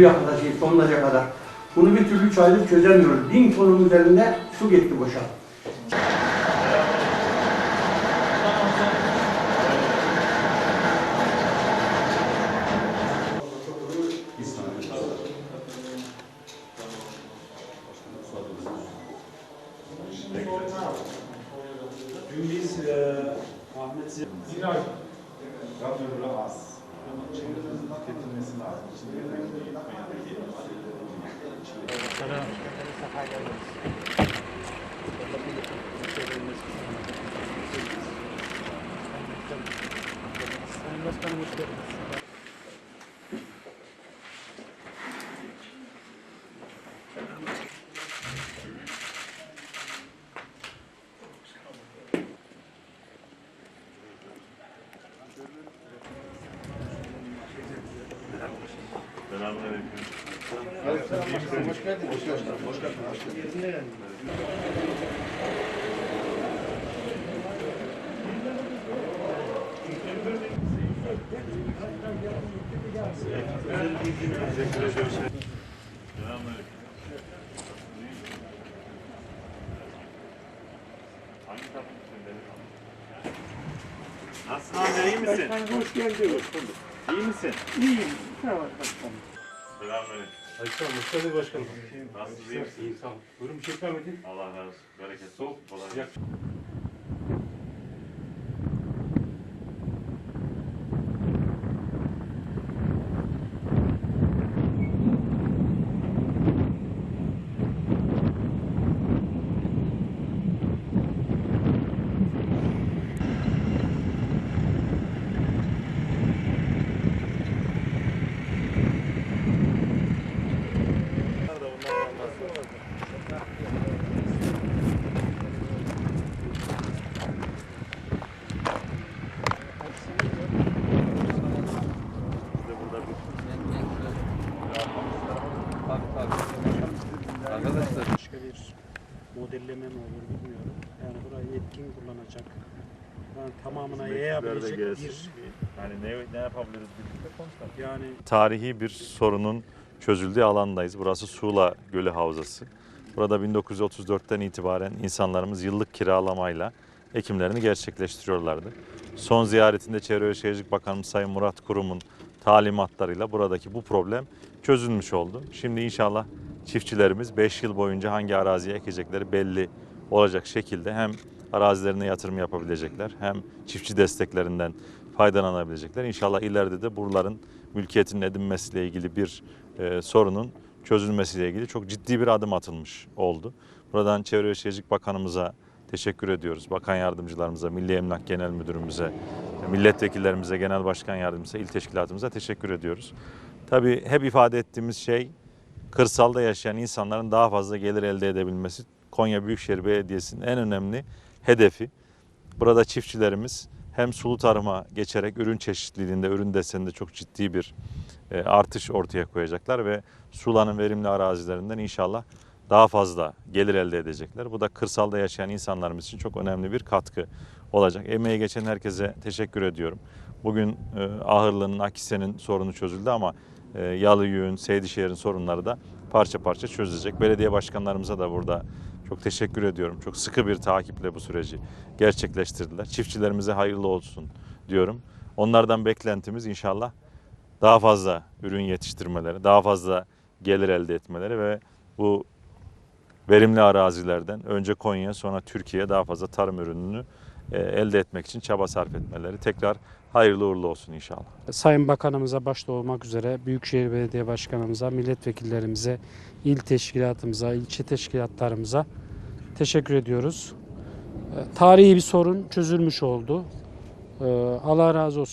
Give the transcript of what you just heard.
yaklaşık sonuna kadar. Bunu bir türlü çaylık çözemiyoruz. Bin tonun üzerinde su gitti boşa. Dün biz e, Ahmet Ziya Radyoları az. Tüketilmesi lazım. Şimdi Selamünaleyküm. Selamünaleyküm. Hoş geldin. Hoş geldin. Hoş geldin. Hoş geldin. Teşekkür ediyorum. Selamünaleyküm. Hangi takım için delikanlı? Nasılsın amca iyi misin? hoş geldiniz. İyi misin? İyiyim. Sağ olun başkanım. Selamünaleyküm. Başkanım, hoş geldin başkanım. Nasılsınız iyi misiniz? İyi, sağ olun. Buyurun bir şey ikram edin. Allah razı olsun. Bereket. Soğuk, Kolay sıcak. başka bir modelleme mi olur bilmiyorum. Yani burayı yetkin kullanacak. Yani tamamına yayabilecek bir Yani ne, ne yapabiliriz birlikte konuşalım. yani Tarihi bir sorunun çözüldüğü alandayız. Burası Suğla Gölü Havzası. Burada 1934'ten itibaren insanlarımız yıllık kiralamayla ekimlerini gerçekleştiriyorlardı. Son ziyaretinde Çevre ve Şehircilik Bakanımız Sayın Murat Kurum'un talimatlarıyla buradaki bu problem çözülmüş oldu. Şimdi inşallah çiftçilerimiz 5 yıl boyunca hangi araziye ekecekleri belli olacak şekilde hem arazilerine yatırım yapabilecekler hem çiftçi desteklerinden faydalanabilecekler. İnşallah ileride de buraların mülkiyetinin edinmesiyle ilgili bir e, sorunun çözülmesiyle ilgili çok ciddi bir adım atılmış oldu. Buradan Çevre ve Şehircilik Bakanımıza teşekkür ediyoruz. Bakan yardımcılarımıza, Milli Emlak Genel Müdürümüze, milletvekillerimize, genel başkan yardımcımıza, il teşkilatımıza teşekkür ediyoruz. Tabii hep ifade ettiğimiz şey kırsalda yaşayan insanların daha fazla gelir elde edebilmesi Konya Büyükşehir Belediyesi'nin en önemli hedefi. Burada çiftçilerimiz hem sulu tarıma geçerek ürün çeşitliliğinde, ürün deseninde çok ciddi bir e, artış ortaya koyacaklar ve sulanın verimli arazilerinden inşallah daha fazla gelir elde edecekler. Bu da kırsalda yaşayan insanlarımız için çok önemli bir katkı olacak. Emeği geçen herkese teşekkür ediyorum. Bugün e, Ahırlı'nın, Akise'nin sorunu çözüldü ama e, Yalıyüğün, Seydişehir'in sorunları da parça parça çözülecek. Belediye başkanlarımıza da burada çok teşekkür ediyorum. Çok sıkı bir takiple bu süreci gerçekleştirdiler. Çiftçilerimize hayırlı olsun diyorum. Onlardan beklentimiz inşallah daha fazla ürün yetiştirmeleri, daha fazla gelir elde etmeleri ve bu verimli arazilerden önce Konya sonra Türkiye daha fazla tarım ürününü elde etmek için çaba sarf etmeleri. Tekrar hayırlı uğurlu olsun inşallah. Sayın Bakanımıza başta olmak üzere Büyükşehir Belediye Başkanımıza, milletvekillerimize, il teşkilatımıza, ilçe teşkilatlarımıza teşekkür ediyoruz. E, Tarihi bir sorun çözülmüş oldu. E, Allah razı olsun.